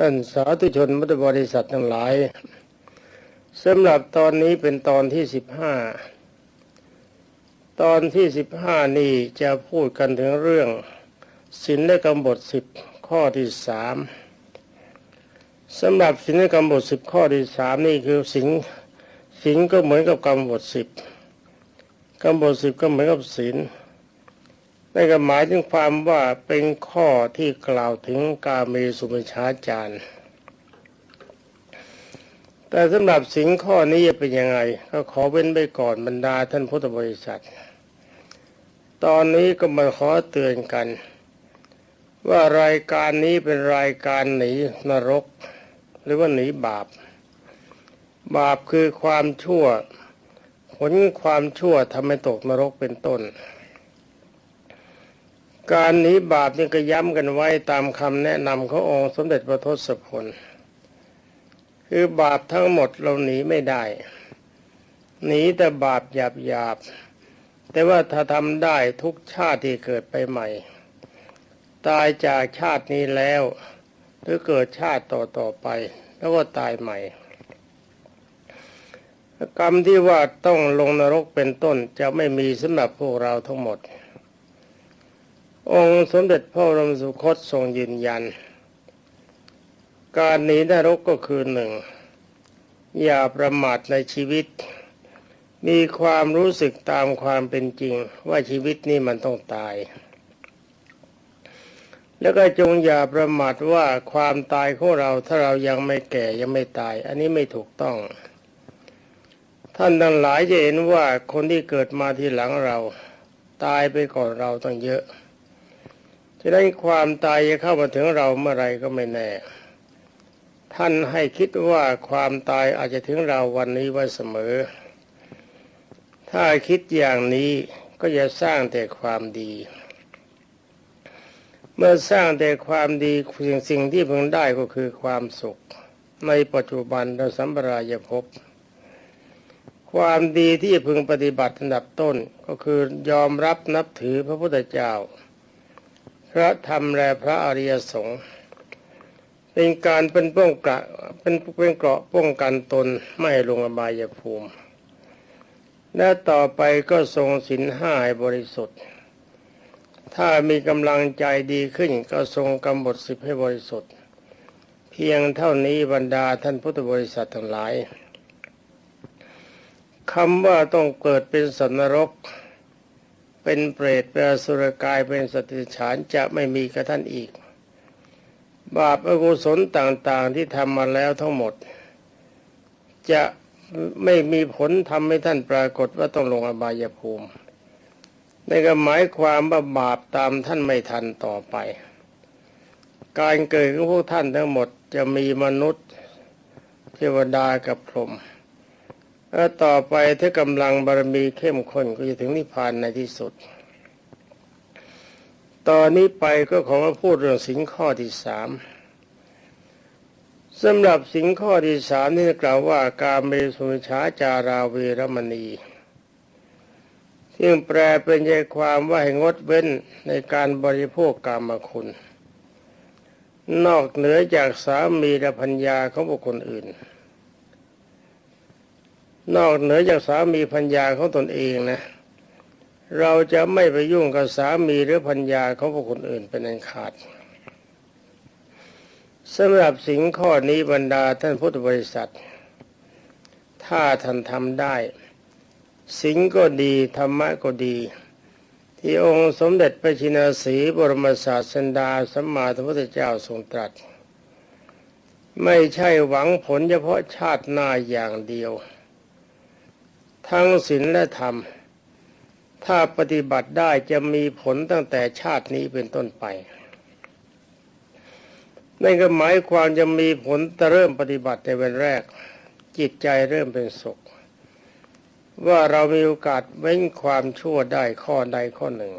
ท่านสาธุชนพุทธบริษัททั้งหลายสำหรับตอนนี้เป็นตอนที่สิบห้าตอนที่สิบห้านี่จะพูดกันถึงเรื่องศีลและกรรมบทสิบข้อที่สามสำหรับศีลและกรรมบทสิบข้อที่สามนี่คือศีลศีลก็เหมือนกับกรรมบทสิบกรรมบทสิบก็เหมือนกับศีล นั่นก็หมายถึงความว่าเป็นข้อที่กล่าวถึงกาเมสุมิชาจารย์ แต่สำหรับสิ่งข้อนี้จะเป็นยังไง ก็ขอเว้นไปก่อนบรรดาท่านพุทธบริษัท ตอนนี้ก็มาขอเตือนกัน ว่ารายการนี้เป็นรายการหนีนรก หรือว่าหนีบาป บาปคือความชั่ว ผลความชั่วทำให้ตกนรกเป็นต้น การหนีบาปนี่ก็ย้ำกันไว้ตามคำแนะนำขององค์สมเด็จพระทศพล คือบาปทั้งหมดเราหนีไม่ได้ หนีแต่บาปหยาบหยาบแต่ว่าถ้าทำได้ทุกชาติที่เกิดไปใหม่ ตายจากชาตินี้แล้ว หรือเกิดชาติต่อต่อๆไป แล้วก็ตายใหม่ กรรมที่ว่าต้องลงนรกเป็นต้นจะไม่มีสำหรับพวกเราทั้งหมด องค์สมเด็จพระบรมสุคตทรงยืนยัน การหนีนรกก็คือหนึ่ง อย่าประมาทในชีวิต มีความรู้สึกตามความเป็นจริงว่าชีวิตนี้มันต้องตาย แล้วก็จงอย่าประมาทว่าความตายของเราถ้าเรายังไม่แก่ยังไม่ตาย อันนี้ไม่ถูกต้อง ท่านทั้งหลายจะเห็นว่าคนที่เกิดมาทีหลังเรา ตายไปก่อนเราตั้งเยอะะนั้นความตายจะเข้ามาถึงเราเมื่อไรก็ไม่แน่ ท่านให้คิดว่าความตายอาจจะถึงเราวันนี้ไว้เสมอ ถ้าคิดอย่างนี้ก็จะสร้างแต่ความดี เมื่อสร้างแต่ความดีสิ่งสิ่งที่พึงได้ก็คือความสุข ในปัจจุบันและสัมปรายภพความดีที่พึงปฏิบัติอันดับต้นก็คือยอมรับนับถือพระพุทธเจ้า พระธรรมและพระอริยสงฆ์เป็นการเป็นป้องกันเป็นเป็นเกราะป้องกันตนไม่ลงอบายภูมิ และต่อไปก็ทรงศีลห้าบริสุทธิ์ ถ้ามีกำลังใจดีขึ้นก็ทรงกำหนดสิบให้บริสุทธิ์ เพียงเท่านี้บรรดาท่านพุทธบริษัททั้งหลายคำว่าต้องเกิดเป็นสัตว์นรก เป็นเปรตเป็นอสุรกายเป็นสตว์เดรัจฉานจะไม่มีกับท่านอีก บาปอกุศลต่างๆที่ทำมาแล้วทั้งหมด จะไม่มีผลทำให้ท่านปรากฏว่าต้องลงอบายภูมิในนก็หมายความว่าบาปตามท่านไม่ทันต่อไป การเกิดของพวกท่านทั้งหมดจะมีมนุษย์เทวดากับพรหม แล้วต่อไปถ้ากำลังบารมีเข้มข้นก็จะถึงนิพพานในที่สุด ตอนนี้ไปก็ขอมาพูดเรื่องสิงข้อที่สามสำหรับสิงข้อที่สามนี่กล่าวว่าการเมสุมิชาจาราเวรมณีซึ่งแปลเป็นใจความว่าให้งดเว้นในการบริโภคกามคุณ นอกเหนือจากสามีและพัญญาของบุคคลอื่น นอกเหนือจากสามีพัญญาของตนเองนะ เราจะไม่ไปยุ่งกับสามีหรือพัญญาของบุคคลอื่นเป็นอันขาดสำหรับสิ่งข้อนี้บรรดาท่านพุทธบริษัท ถ้าท่านทำได้ สิ่งก็ดีธรรมะก็ดี ที่องค์สมเด็จพระชินสีบรมศาสดาสัมมาสัมพุทธเจ้าทรงตรัส ไม่ใช่หวังผลเฉพาะชาติหน้าอย่างเดียว ทั้งศีลและธรรม ถ้าปฏิบัติได้จะมีผลตั้งแต่ชาตินี้เป็นต้นไปนั่นก็หมายความจะมีผลแต่เริ่มปฏิบัติในวันแรก จิตใจเริ่มเป็นสุข ว่าเรามีโอกาสเว้นความชั่วได้ข้อใดข้อหนึ่ง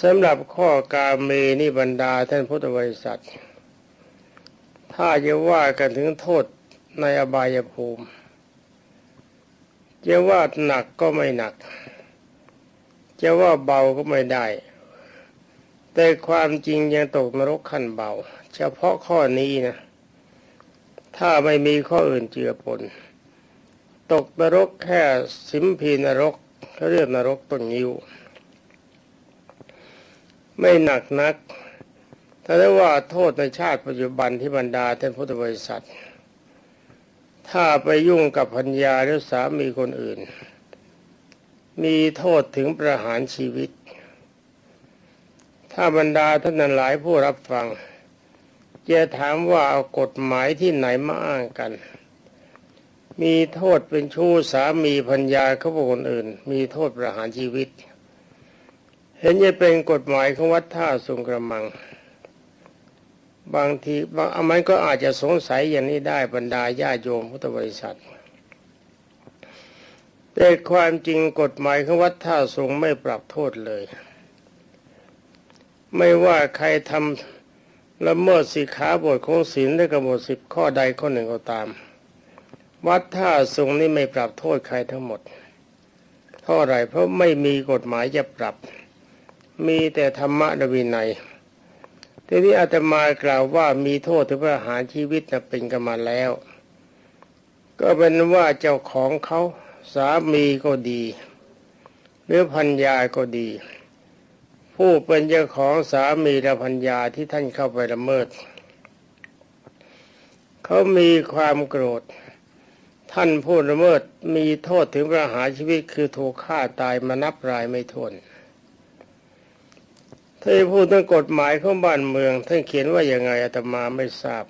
สำหรับข้อกาเมนิบรรดาท่านพุทธบริษัท ถ้าจะว่ากันถึงโทษในอบายภูมิ จะว่าหนักก็ไม่หนัก จะว่าเบาก็ไม่ได้ แต่ความจริงยังตกนรกขั้นเบา เฉพาะข้อนี้นะ ถ้าไม่มีข้ออื่นเจือปน ตกนรกแค่สิมพีนรกเขาเรียกนรกต้นยิ้ว ไม่หนักนักถ้าได้ว่าโทษในชาติปัจจุบันที่บรรดาท่านพุทธบริษัท ถ้าไปยุ่งกับพัญญาหรือสามีคนอื่น มีโทษถึงประหารชีวิต ถ้าบรรดาท่านนั้นหลายผู้รับฟังจะถามว่าเอากฎหมายที่ไหนมาอ้างกัน มีโทษเป็นชู้สามีพัญญาเขาบุคคลอื่น มีโทษประหารชีวิต เห็นจะเป็นกฎหมายของวัดท่าสุงกระมัง บางทีบางมันก็อาจจะสงสัยอย่างนี้ได้บรรดาญาโยมพุทธบริษัทแต่ความจริงกฎหมายของวัดท่าสงไม่ปรับโทษเลย ไม่ว่าใครทำละเมิดสิขาบทของศีลได้กำหนดสิบข้อใดข้อหนึ่งก็ตาม วัดท่าสงนี่ไม่ปรับโทษใครทั้งหมดเพราะอไรเพราะไม่มีกฎหมายจะปรับ มีแต่ธรรมะนวินัย ทีนี้อาตมากล่าวว่ามีโทษถึงประหารชีวิตนะเป็นกันมาแล้ว ก็เป็นว่าเจ้าของเขาสามีก็ดี หรือพัญญาก็ดี ผู้เป็นเจ้าของสามีและพัญญาที่ท่านเข้าไปละเมิด เขามีความโกรธ ท่านผู้ละเมิดมีโทษถึงประหารชีวิตคือถูกฆ่าตายมานับรายไม่ถ้วน ถ้าพูดถึงกฎหมายของบ้านเมือง ท่านเขียนว่าอย่างไงอาตมาไม่ทราบ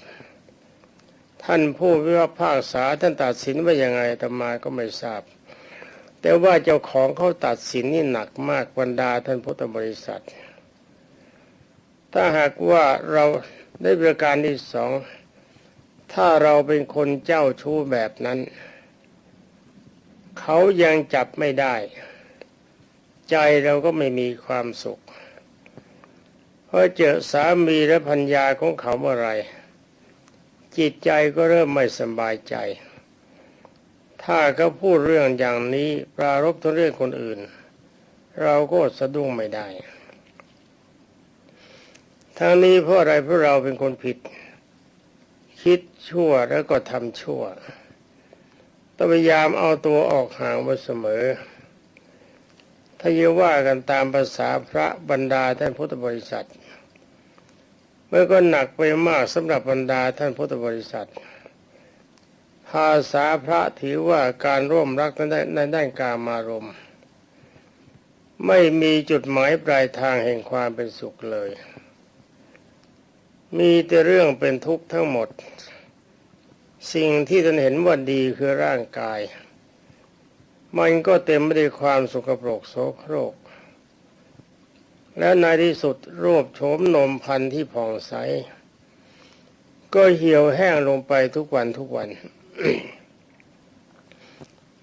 ท่านผู้วิพากษาท่านตัดสินว่าอย่างไงอาตมาก็ไม่ทราบ แต่ว่าเจ้าของเขาตัดสินนี่หนักมากบรรดาท่านพุทธบริษัท ถ้าหากว่าเราได้ประการที่สองถ้าเราเป็นคนเจ้าชู้แบบนั้น เขายังจับไม่ได้ ใจเราก็ไม่มีความสุข อเจอสามีและพัญญาของเขาเมื่อไรจิตใจก็เริ่มไม่สบายใจ ถ้าเขาพูดเรื่องอย่างนี้ปรารบถึงเรื่องคนอื่น เราก็สะดุ้งไม่ได้ทางนี้เพราะอะไรเพราะเราเป็นคนผิด คิดชั่วแล้วก็ทำชั่วต้องพยายามเอาตัวออกห่างไว้เสมอ ถ้าจะว่ากันตามภาษาพระบรรดาท่านพุทธบริษัท มื่อก็หนักไปมากสำหรับบรรดาท่านพุทธบริษัท ภาษาพระถือว่าการร่วมรักในในด้านกามารมณ์ ไม่มีจุดหมายปลายทางแห่งความเป็นสุขเลย มีแต่เรื่องเป็นทุกข์ทั้งหมด สิ่งที่ท่านเห็นว่าดีคือร่างกาย มันก็เต็มไปด้วยความสุขปรกโสโครก แล้วในที่สุดรูปโฉมนมพันธุ์ที่ผ่องใส ก็เหี่ยวแห้งลงไปทุกวันทุกวัน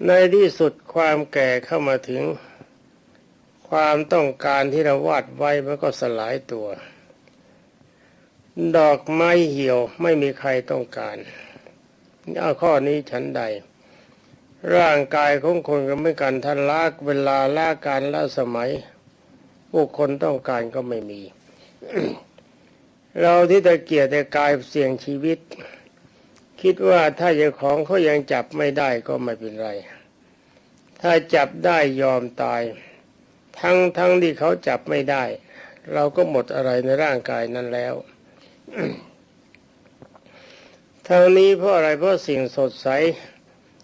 ในที่สุดความแก่เข้ามาถึง ความต้องการที่เราวาดไว้มันก็สลายตัว ดอกไม้เหี่ยวไม่มีใครต้องการเอาข้อนี้ฉันใด ร่างกายของคนก็ไม่กันท่านลากเวลาลาการละสมัย ผู้คนต้องการก็ไม่มี เราที่ตะเกียรแต่กายเสี่ยงชีวิต คิดว่าถ้าเจ้าของเขายังจับไม่ได้ก็ไม่เป็นไร ถ้าจับได้ยอมตาย ทั้งทั้งที่เขาจับไม่ได้ เราก็หมดอะไรในร่างกายนั้นแล้วทางนี้เพราะอะไรเพราะสิ่งสดใส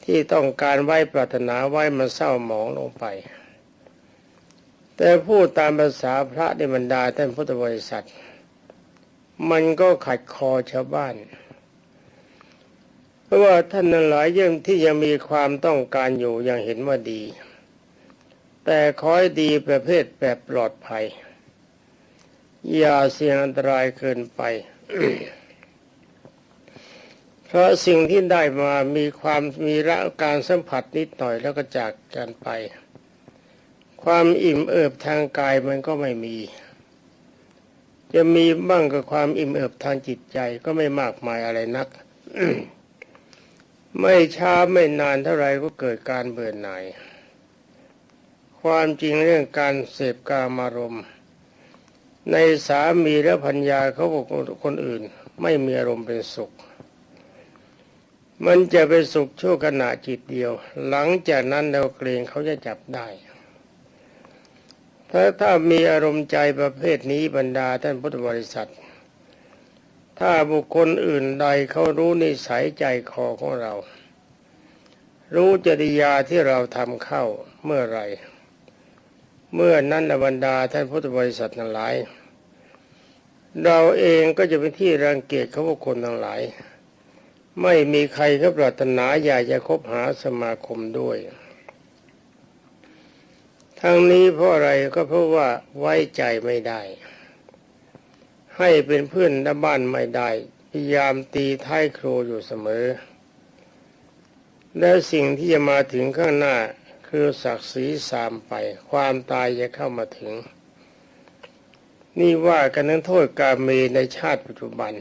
ที่ต้องการไว้ปรารถนาไว้มันเศร้าหมองลงไป แต่พูดตามภาษาพระในบรรดาท่านพุทธบริษัท มันก็ขัดคอชาวบ้าน เพราะว่าท่านนั้นหลายยังที่ยังมีความต้องการอยู่ยังเห็นว่าดี แต่คอยดีประเภทแบบปลอดภัย อย่าเสี่ยงอันตรายเกินไป เพราะสิ่งที่ได้มามีความมีระการสัมผัสนิดหน่อยแล้วก็จากกันไป ความอิ่มเอิบทางกายมันก็ไม่มี จะมีบ้างกับความอิ่มเอิบทางจิตใจก็ไม่มากมายอะไรนัก ไม่ช้าไม่นานเท่าไรก็เกิดการเบื่อหน่าย ความจริงเรื่องการเสพกามารมณ์ในสามีและพัญญาเขาบอกคนอื่น ไม่มีอารมณ์เป็นสุข มันจะเป็นสุขชั่วขณะจิตเดียว หลังจากนั้นเราเกรงเขาจะจับได้ ถ้าถ้ามีอารมณ์ใจประเภทนี้บรรดาท่านพุทธบริษัท ถ้าบุคคลอื่นใดเขารู้นิสัยใจคอของเรา รู้จริยาที่เราทำเข้าเมื่อไร เมื่อนั้นบรรดาท่านพุทธบริษัททั้งหลาย เราเองก็จะเป็นที่รังเกียจเของบุคคลทั้งหลาย ไม่มีใครก็ปรารถนาอยากจะคบหาสมาคมด้วย ทั้งนี้เพราะอะไรก็เพราะว่าไว้ใจไม่ได้ ให้เป็นเพื่อนด้บ้านไม่ได้ พยายามตีท้ายครูอยู่เสมอ และสิ่งที่จะมาถึงข้างหน้าคือศักดิ์ศรีสามไป ความตายจะเข้ามาถึง นี่ว่ากันนั้นโทษกาเมในชาติปัจจุบัน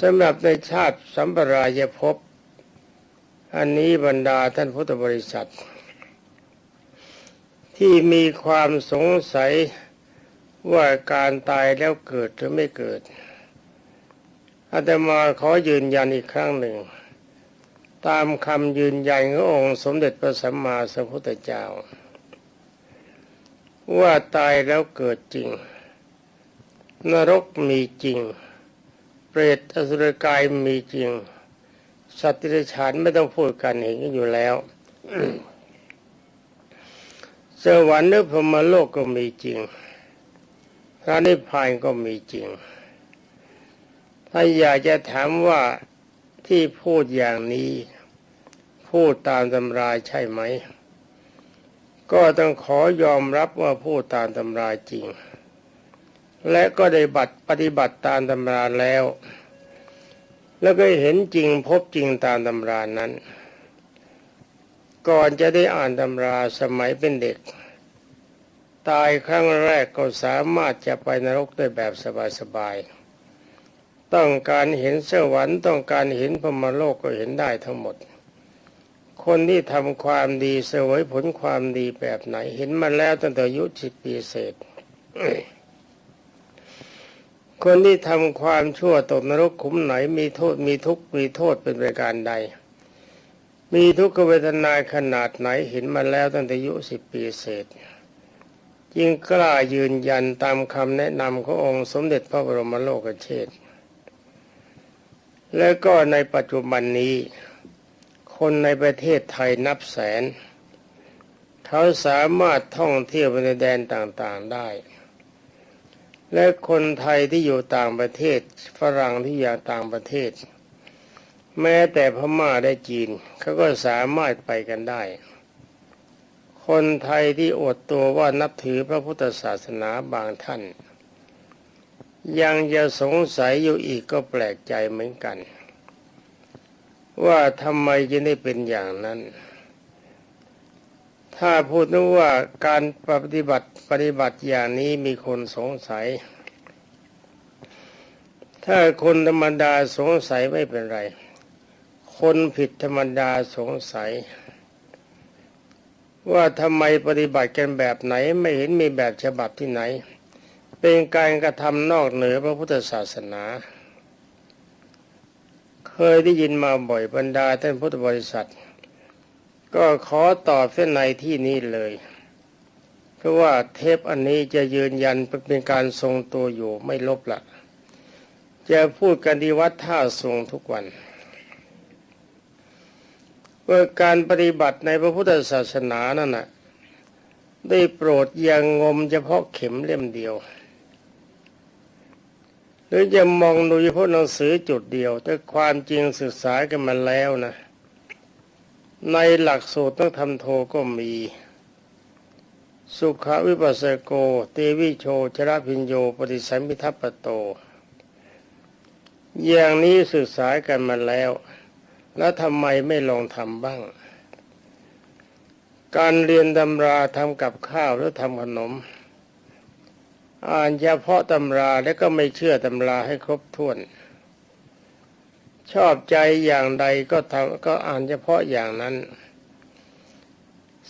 สำหรับในชาติสัมปรายภพอันนี้บรรดาท่านพุทธบริษัท ที่มีความสงสัยว่าการตายแล้วเกิดหรือไม่เกิดอาตมาขอยืนยันอีกครั้งหนึ่ง ตามคำยืนยันขององค์สมเด็จพระสัมมาสัมพุทธเจ้า ว่าตายแล้วเกิดจริง นรกมีจริง เปรตอสุรกายมีจริงสัตว์ที่ฉานไม่ต้องพูดกันเห็นกันอยู่แล้ว สวรรค์หรือพรมโลกก็มีจริงพระนิพพานก็มีจริง ถ้าอยากจะถามว่าที่พูดอย่างนี้ พูดตามตำราใช่ไหม ก็ต้องขอยอมรับว่าพูดตามตำราจริง และก็ได้บัตรปฏิบัติตามตำราแล้ว แล้วก็เห็นจริงพบจริงตามตำรานั้น ก่อนจะได้อ่านตำราสมัยเป็นเด็ก ตายครั้งแรกก็สามารถจะไปนรกได้แบบสบายๆ ต้องการเห็นสวรรค์ต้องการเห็นพมโลกก็เห็นได้ทั้งหมด คนที่ทำความดีเสวยผลความดีแบบไหน เห็นมาแล้วตั้งแต่อายุสิบปีเศษ คนที่ทำความชั่วตกนรกขุมไหนมีโทษมีทุกข์มีโทษเป็นประการใด มีทุกขเวทนาขนาดไหนเห็นมาแล้วตั้งแต่อายุสิบปีเศษยิ่งกล้ายืนยันตามคำแนะนำขององค์สมเด็จพระบรมโลกเชษฐ์และก็ในปัจจุบันนี้ คนในประเทศไทยนับแสน เขาสามารถท่องเที่ยวไปในแดนต่างๆได้ และคนไทยที่อยู่ต่างประเทศฝรั่งที่อยู่ต่างประเทศ แม้แต่พม่าได้จีนเขาก็สามารถไปกันได้ คนไทยที่อดตัวว่านับถือพระพุทธศาสนาบางท่าน ยังจะสงสัยอยู่อีกก็แปลกใจเหมือนกัน ว่าทำไมจะได้เป็นอย่างนั้น ถ้าพูดนึกว่าการปฏิบัติปฏิบัติอย่างนี้มีคนสงสัย ถ้าคนธรรมดาสงสัยไม่เป็นไร คนผิดธรรมดาสงสัย ว่าทำไมปฏิบัติกันแบบไหนไม่เห็นมีแบบฉบับที่ไหน เป็นการกระทำนอกเหนือพระพุทธศาสนา เคยได้ยินมาบ่อยบรรดาท่านพุทธบริษัท ก็ขอตอบเส้นในที่นี้เลยเพราะว่าเทปอันนี้จะยืนยันเป็นการทรงตัวอยู่ไม่ลบละจะพูดกันดีวัดท่าทรงทุกวัน ว่าการปฏิบัติในพระพุทธศาสนานั่นน่ะได้โปรดย่างงมเฉพาะเข็มเล่มเดียว หรือจะมองดูเฉพาะหนังสือจุดเดียว แต่ความจริงศึกษากันมาแล้วนะ ในหลักสูตรต้องทำโทก็มี สุขวิปัสสโก เตวิโชชรพิญโย ปฏิสัมพิทัปปโต อย่างนี้ศึกษากันมาแล้ว แล้วทำไมไม่ลองทำบ้าง การเรียนตำราทำกับข้าวหรือทำขนม อ่านเฉพาะตำราแล้วก็ไม่เชื่อตำราให้ครบถ้วน ชอบใจอย่างใดก็ทำก็อ่านเฉพาะอย่างนั้น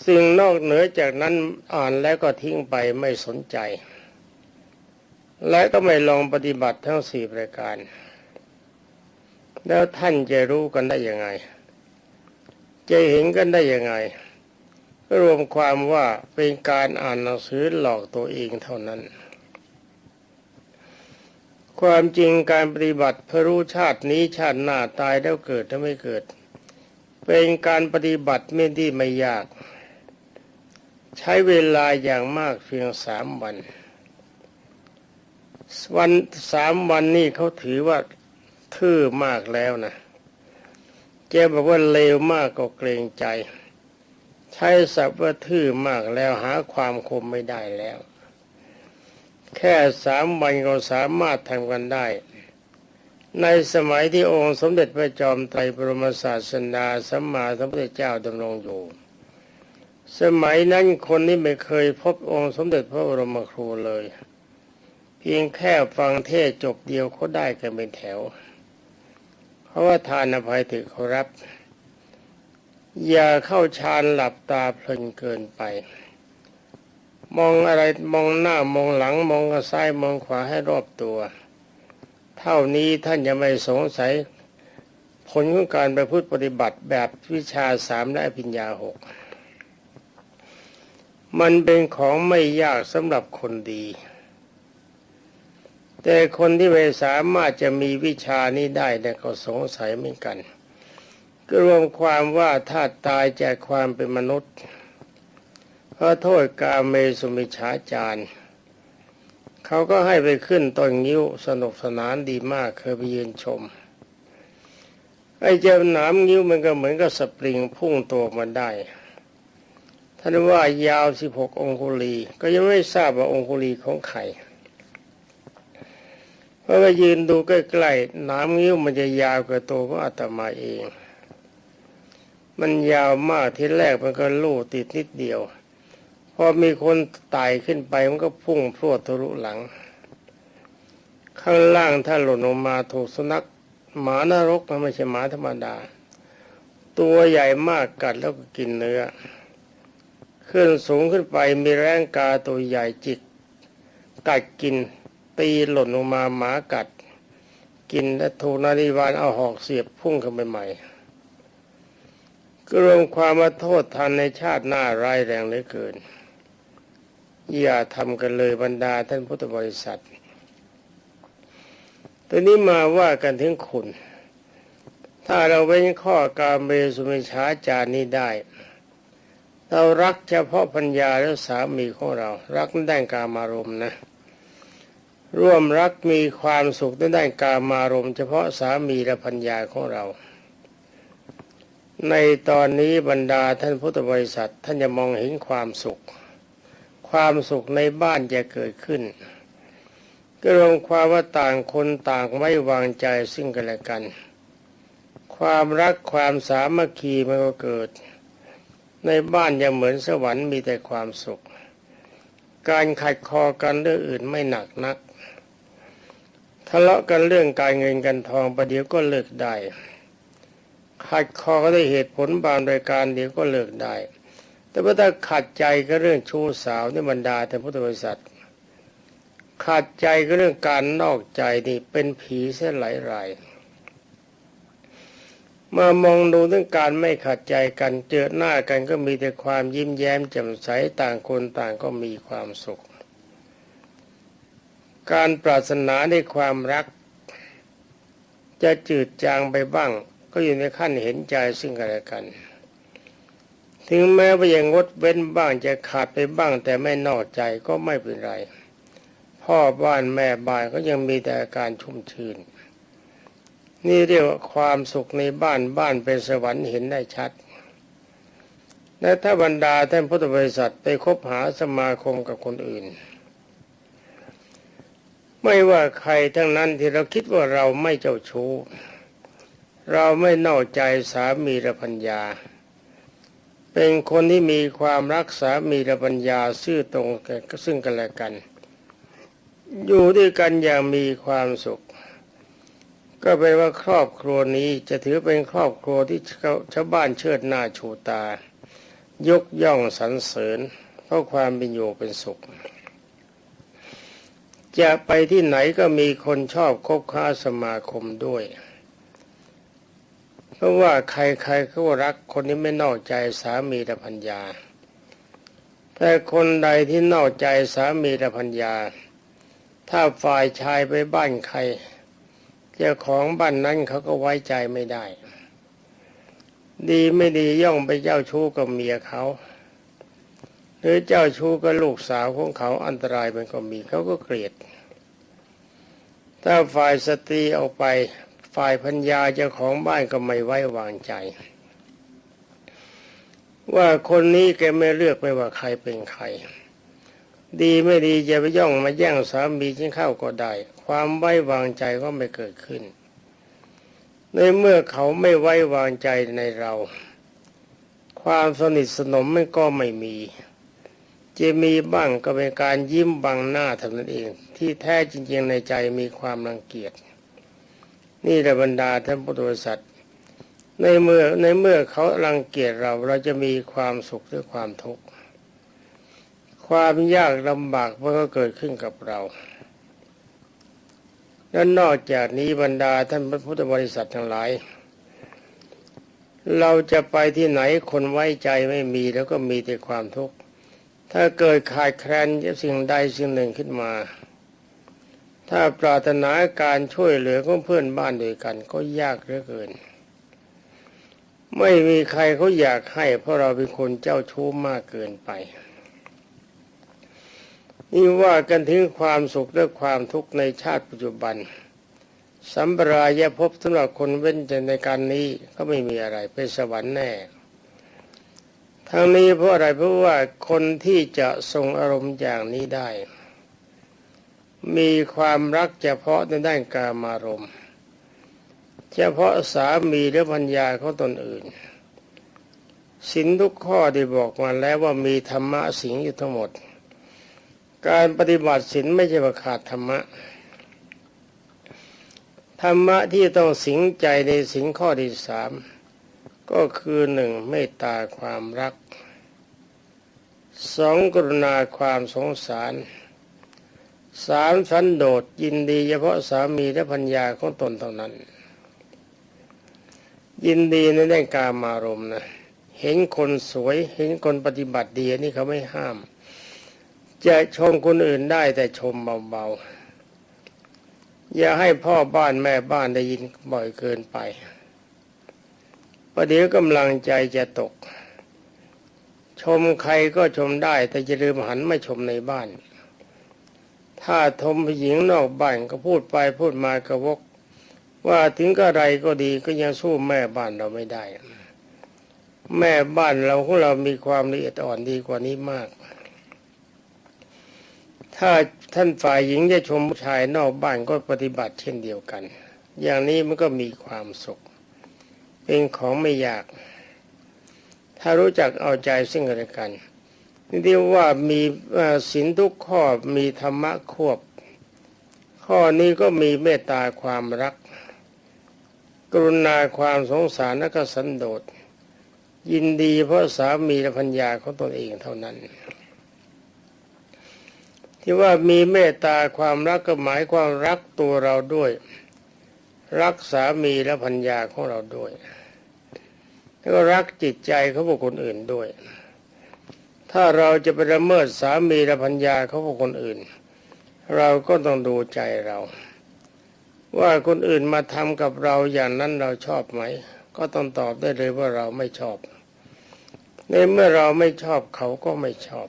สิ่งนอกเหนือจากนั้นอ่านแล้วก็ทิ้งไปไม่สนใจ และก็ไม่ลองปฏิบัติทั้งสี่ประการ แล้วท่านจะรู้กันได้ยังไง จะเห็นกันได้ยังไง รวมความว่าเป็นการอ่านหนังสือหลอกตัวเองเท่านั้น ความจริงการปฏิบัติเพื่อรู้ชาตินี้ชาติหน้าตายแล้วเกิดถ้าไม่เกิด เป็นการปฏิบัติไม่ดีไม่ยาก ใช้เวลาอย่างมากเพียงสามวันวันสามวันนี่เขาถือว่า ทื่อมากแล้วนะแกบอกว่าเลวมากก็เกรงใจ ใช้ศัพท์ว่าทื่อมากแล้วหาความคมไม่ได้แล้ว แค่สามวันก็สามารถทำกันได้ ในสมัยที่องค์สมเด็จพระจอมไตรบรมศาสดาสัมมาสัมพุทธเจ้าดำรงอยู่ สมัยนั้นคนที่ไม่เคยพบองค์สมเด็จพระบรมครูเลย เพียงแค่ฟังเทศจบเดียวเขาได้กันเป็นแถว ราะว่าทานอภัยถือเขารับ อย่าเข้าฌานหลับตาเพลินเกินไป มองอะไรมองหน้ามองหลังมองซ้ายมองขวาให้รอบตัว เท่านี้ท่านจะไม่สงสัยผลของการไปพูดปฏิบัติแบบวิชาสามและอภิญญาหกมันเป็นของไม่ยากสำหรับคนดี แต่คนที่ไม่สามารถจะมีวิชานี้ได้เนี่ยก็สงสัยเหมือนกันก็รวมความว่าถ้าตายจากความเป็นมนุษย์เพราะโทษกาเมสุมิชาจารเขาก็ให้ไปขึ้นต้นงิ้วสนุกสนานดีมากเคยไปยืนชม ไอ้เจ้าหนามงิ้วมันก็เหมือนกับสปริงพุ่งตัวมันได้ ท่านว่ายาวสิบหกองคุลี ก็ยังไม่ทราบว่าองคุลีของใคร เพราะยืนดูใกล้ๆนามงิ้วมันจะยาวกว่าตัวของอาตมาเอง มันยาวมากที่แรกมันก็ลู่ติดนิดเดียว พอมีคนไต่ขึ้นไปมันก็พุ่งพรวดทะลุหลัง ข้างล่างถ้าหล่นลงมาถูกสุนัขหมานรกมันไม่ใช่หมาธรรมดา ตัวใหญ่มากกัดแล้วก็กินเนื้อ ขึ้นสูงขึ้นไปมีแรงกาตัวใหญ่จิกกัดกิน ตีหล่นลงมาหมากัด กินและถูกนาฬิวานเอาหอกเสียบพุ่งขึ้นไปใหม่ก็รวมความมาโทษทันในชาติหน้าร้ายแรงเหลือเกิน อย่าทำกันเลยบรรดาท่านพุทธบริษัทตอนนี้มาว่ากันถึงคุณ ถ้าเราเว้นข้อกามเมสุมิชาจานี้ได้ เรารักเฉพาะพัญญาและสามีของเรา รักในด้านการมารมนะ ร่วมรักมีความสุขในด้านกามารมเฉพาะสามีและพัญญาของเรา ในตอนนี้บรรดาท่านพุทธบริษัทท่านจะมองเห็นความสุข ความสุขในบ้านจะเกิดขึ้น ก็รวมความว่าต่างคนต่างไม่วางใจซึ่งกันและกัน ความรักความสามัคคีมันก็เกิด ในบ้านยังเหมือนสวรรค์มีแต่ความสุข การขัดคอกันเรื่องอื่นไม่หนักนักะเลาะกันเรื่องการเงินกันทองประเดี๋ยวก็เลิกได้ขัดคอก็ได้เหตุผลบางรายการเดี๋ยวก็เลิกได้ แต่ว่าถ้าขัดใจก็เรื่องชู้สาวในบรรดาแต่พุทธบริษัทขัดใจก็เรื่องการนอกใจนี่เป็นผีเส้นหลายรายมามองดูเรื่องการไม่ขัดใจกันเจอหน้ากันก็มีแต่ความยิ้มแย้มแจ่มใสต่างคนต่างก็มีความสุข การปรารถนาในความรัก จะจืดจางไปบ้าง ก็อยู่ในขั้นเห็นใจซึ่งกันและกัน ถึงแม้ว่ายังงดเว้นบ้างจะขาดไปบ้าง แต่ไม่นอกใจก็ไม่เป็นไร พ่อบ้านแม่บ้านก็ยังมีแต่การชุ่มชื่น นี่เรียกว่าความสุขในบ้านบ้านเป็นสวรรค์เห็นได้ชัดและถ้าบรรดาท่านพุทธบริษัทไปคบหาสมาคมกับคนอื่น ไม่ว่าใครทั้งนั้นที่เราคิดว่าเราไม่เจ้าชู้ เราไม่นอกใจสามีและพัญญา เป็นคนที่มีความรักสามีและปัญญาซื่อตรงกันซึ่งกันและกัน อยู่ด้วยกันอย่างมีความสุข ก็แปลว่าครอบครัวนี้จะถือเป็นครอบครัวที่ชาวบ้านเชิดหน้าชูตา ยกย่องสรรเสริญเพราะความเป็นอยู่เป็นสุข จะไปที่ไหนก็มีคนชอบคบค้าสมาคมด้วย เพราะว่าใครๆเขารักคนนี้ไม่นอกใจสามีและพัญญา แต่คนใดที่นอกใจสามีและพัญญา ถ้าฝ่ายชายไปบ้านใคร เจ้าของบ้านนั้นเขาก็ไว้ใจไม่ได้ ดีไม่ดีย่องไปเจ้าชู้กับเมียเขา หรือเจ้าชู้กับลูกสาวของเขาอันตรายมันก็มีเขาก็เกลียด ถ้าฝ่ายสตรีออกไปฝ่ายพัญญาเจ้าของบ้านก็ไม่ไว้วางใจ ว่าคนนี้แกไม่เลือกไม่ว่าใครเป็นใคร ดีไม่ดีจะไปย่องมาแย่งสามีฉันเข้าก็ได้ ความไว้วางใจก็ไม่เกิดขึ้น ในเมื่อเขาไม่ไว้วางใจในเรา ความสนิทสนมมันก็ไม่มี จะมีบ้างก็เป็นการยิ้มบังหน้าเท่านั้นเอง ที่แท้จริง ๆ ในใจมีความรังเกียจ นี่แหละบรรดาท่านพุทธบริษัทในเมื่อในเมื่อเขารังเกียจเราเราจะมีความสุขหรือความทุกข์ความยากลำบากมันก็เกิดขึ้นกับเราและนอกจากนี้บรรดาท่านพุทธบริษัททั้งหลาย เราจะไปที่ไหนคนไว้ใจไม่มีแล้วก็มีแต่ความทุกข์ ถ้าเกิดขาดแคลนสิ่งใดสิ่งหนึ่งขึ้นมา ถ้าปรารถนาการช่วยเหลือของเพื่อนบ้านด้วยกันก็ยากเหลือเกิน ไม่มีใครเขาอยากให้ เพราะเราเป็นคนเจ้าชู้มากเกินไป นี่ว่ากันถึงความสุขและความทุกข์ในชาติปัจจุบันสัมปรายภพสำหรับคนเว้นจากในการนี้ก็ไม่มีอะไรเป็นสวรรค์แน่ ทั้งนี้เพราะอะไรเพราะว่าคนที่จะทรงอารมณ์อย่างนี้ได้ มีความรักเฉพาะในด้านกามารมณ์ เฉพาะสามีและพัญญาเของตนอื่นสินทุกข้อได้บอกมาแล้วว่ามีธรรมะสิงอยู่ทั้งหมด การปฏิบัติสินไม่ใช่ว่าขาดธรรมะ ธรรมะที่ต้องสิงใจในสินข้อที่สาม ก็คือหนึ่งเมตตาความรักสองกรุณาความสงสารสามสันโดษยินดีเฉพาะสามีและพัญญาของตนเท่านั้น ยินดีในด้านการมารมนะเห็นคนสวยเห็นคนปฏิบัติดีนี่เขาไม่ห้าม จะชมคนอื่นได้แต่ชมเบาๆอย่าให้พ่อบ้านแม่บ้านได้ยินบ่อยเกินไป ประเดี๋ยวกำลังใจจะตก ชมใครก็ชมได้ แต่จะลืมหันมาชมในบ้าน ถ้าชมผู้หญิงนอกบ้านก็พูดไปพูดมากระวก ว่าถึงกระไรก็ดีก็ยังสู้แม่บ้านเราไม่ได้ แม่บ้านเราของเรามีความละเอียดอ่อนดีกว่านี้มาก ถ้าท่านฝ่ายหญิงจะชมผู้ชายนอกบ้านก็ปฏิบัติเช่นเดียวกัน อย่างนี้มันก็มีความสุข เป็นของไม่ยาก ถ้ารู้จักเอาใจซึ่งกันและกันนี่เรียกว่ามีศีลทุกข้อมีธรรมะควบ ข้อนี้ก็มีเมตตาความรัก กรุณาความสงสารและก็สันโดษยินดีเพราะสามีและพัญญาของตนเองเท่านั้น ที่ว่ามีเมตตาความรักก็หมายความรักตัวเราด้วย รักสามีและพัญญาของเราด้วย แล้วก็รักจิตใจเขาบุคคลอื่นด้วย ถ้าเราจะไปละเมิดสามีและพัญญาเขาบุคคลอื่น เราก็ต้องดูใจเรา ว่าคนอื่นมาทำกับเราอย่างนั้นเราชอบไหม ก็ต้องตอบได้เลยว่าเราไม่ชอบ ในเมื่อเราไม่ชอบเขาก็ไม่ชอบ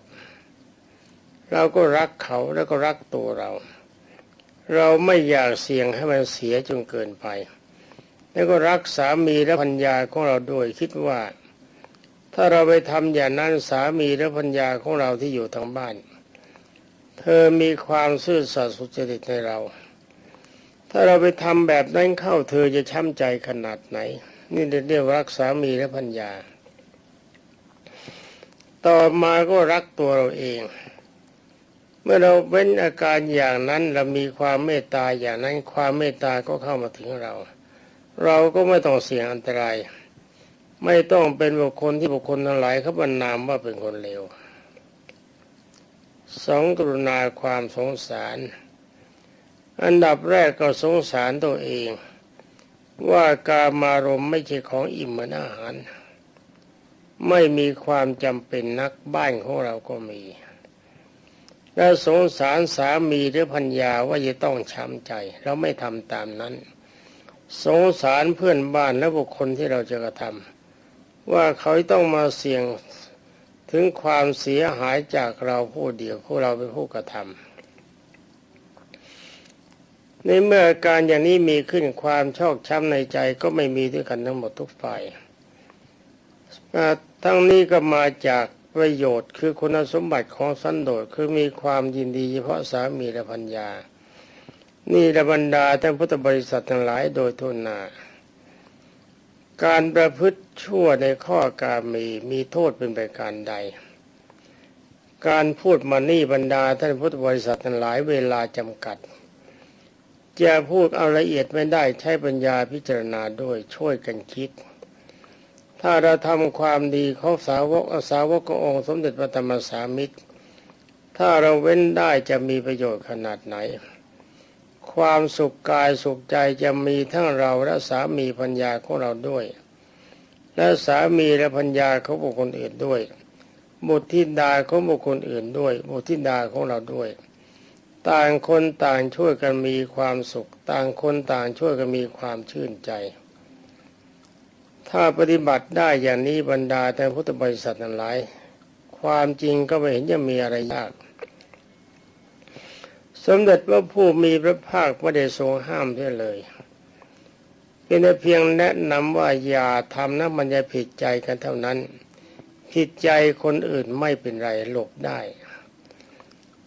เราก็รักเขาแล้วก็รักตัวเรา เราไม่อยากเสี่ยงให้มันเสียจนเกินไป แล้วก็รักสามีและพัญญาของเราด้วยคิดว่า ถ้าเราไปทำอย่างนั้นสามีและพัญญาของเราที่อยู่ทางบ้าน เธอมีความซื่อสัตย์สุจริตในเรา ถ้าเราไปทำแบบนั้นเข้าเธอจะช้ำใจขนาดไหน นี่เรียกว่ารักสามีและพัญญา ต่อมาก็รักตัวเราเอง เมื่อเราเป็นอาการอย่างนั้นเรามีความเมตตาอย่างนั้นความเมตตาก็เข้ามาถึงเรา เราก็ไม่ต้องเสี่ยงอันตราย ไม่ต้องเป็นบุคคลที่บุคคลทั้งหลายเขาบรรนามว่าเป็นคนเลวสองกรุณาความสงสาร อันดับแรกก็สงสารตัวเอง ว่ากามารมไม่ใช่ของอิ่มเหมือนอาหาร ไม่มีความจำเป็นนักบ้านของเราก็มี แล้วสงสารสามีหรือพัญญาว่าจะต้องช้ำใจ เราไม่ทำตามนั้น สงสารเพื่อนบ้านและบุคคลที่เราจะกระทำว่าเขาต้องมาเสี่ยงถึงความเสียหายจากเราผู้เดียวผู้เราเป็นผู้กระทำในเมื่อการอย่างนี้มีขึ้นความชอกช้ำในใจก็ไม่มีด้วยกันทั้งหมดทุกฝ่ายทั้งนี้ก็มาจาก ประโยชน์คือคุณสมบัติของสันโดษคือมีความยินดีเฉพาะสามีและพัญญานี่ระบรรดาท่านพุทธบริษัททั้งหลายโดยทุนนาการประพฤติชั่วในข้อการมีมีโทษเป็นประการใด การพูดมานี่บรรดาท่านพุทธบริษัททั้งหลายเวลาจำกัด จะพูดเอาละเอียดไม่ได้ใช้ปัญญาพิจารณาด้วยช่วยกันคิด ถ้าเราทำความดีของสาวกอสาวกขององค์สมเด็จพระธรรมสามิตร ถ้าเราเว้นได้จะมีประโยชน์ขนาดไหน ความสุขกายสุขใจจะมีทั้งเราและสามีพัญญาของเราด้วย และสามีและพัญญาของบุคคลอื่นด้วยบุตรธิดาของบุคคลอื่นด้วยบุตรธิดาของเราด้วย ต่างคนต่างช่วยกันมีความสุข ต่างคนต่างช่วยกันมีความชื่นใจ ถ้าปฏิบัติได้อย่างนี้บรรดาแต่พุทธบริษัททั้งหลาย ความจริงก็ไม่เห็นจะมีอะไรยาก สมเด็จพระผู้มีพระภาคไม่ได้ทรงห้ามด้วยเลย เป็นเพียงแนะนำว่าอย่าทำนะมันจะผิดใจกันเท่านั้น ผิดใจคนอื่นไม่เป็นไรหลบได้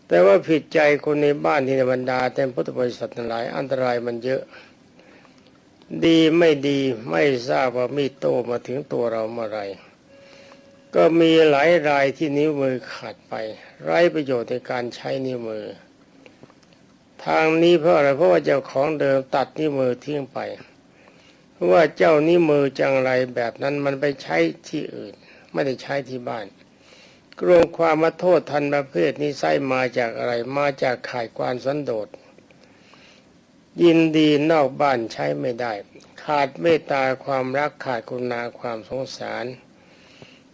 แต่ว่าผิดใจคนในบ้านที่ในบรรดาแต่พุทธบริษัททั้งหลาย อันตรายมันเยอะ ดีไม่ดีไม่ทราบว่ามีดโตมาถึงตัวเราเมื่อไรก็มีหลายรายที่นิ้วมือขาดไป ไร้ประโยชน์ในการใช้นิ้วมือ ทางนี้เพราะอะไรเพราะว่าเจ้าของเดิมตัดนิ้วมือทิ้งไปเพราะว่าเจ้านิ้วมือจังไรแบบนั้นมันไปใช้ที่อื่น ไม่ได้ใช้ที่บ้านกรวมความมาโทษทันประเภทนี้ไส้มาจากอะไรมาจากขายความสันโดษ ยินดีนอกบ้านใช้ไม่ได้ ขาดเมตตาความรักขาดกรุณาความสงสาร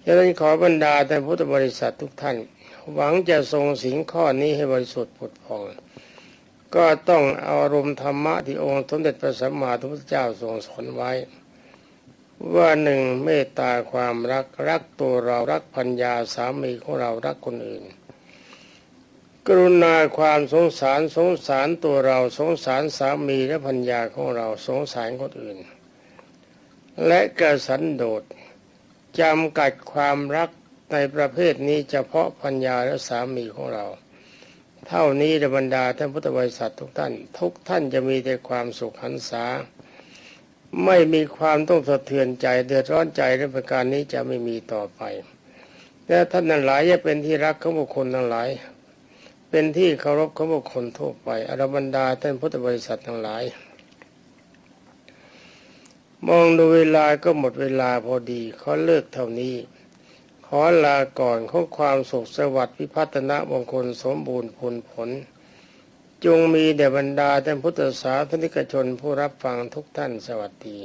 ฉะนั้นขอบรรดาท่านพุทธบริษัททุกท่าน หวังจะทรงสิงข้อนี้ให้บริสุทธิ์ผุดผ่อง ก็ต้องอาอารมณ์ธรรมะที่องค์สมเด็จพระสัมมาสัมพุทธเจ้าทรงสอนไว้ ว่าหนึ่งเมตตาความรักรักตัวเรารักพัญญาสามีของเรารักคนอื่น กรุณาความสงสารสงสารตัวเราสงสารสามีและพัญญาของเราสงสารคนอื่น และกระสันโดษจำกัดความรักในประเภทนี้เฉพาะพัญญาและสามีของเรา เท่านี้ในบรรดาท่านพุทธบริษัททุกท่าน ทุกท่านจะมีแต่ความสุขหันษา ไม่มีความต้องสะเทือนใจเดือดร้อนใจในประการนี้จะไม่มีต่อไปและท่านนั้นหลายจะเป็นที่รักของบุคคลทั้งหลาย เป็นที่เคารพของบุคคลทั่วไปอรบรรดาท่านพุทธบริษัททั้งหลาย มองดูเวลาก็หมดเวลาพอดีขอเลิกเท่านี้ ขอลาก่อนขอความสุขสวัสดิ์พิพัฒนะมงคลสมบูรณ์ผลผล จงมีแด่บรรดาท่านพุทธศาสนิกชนผู้รับฟังทุกท่านสวัสดี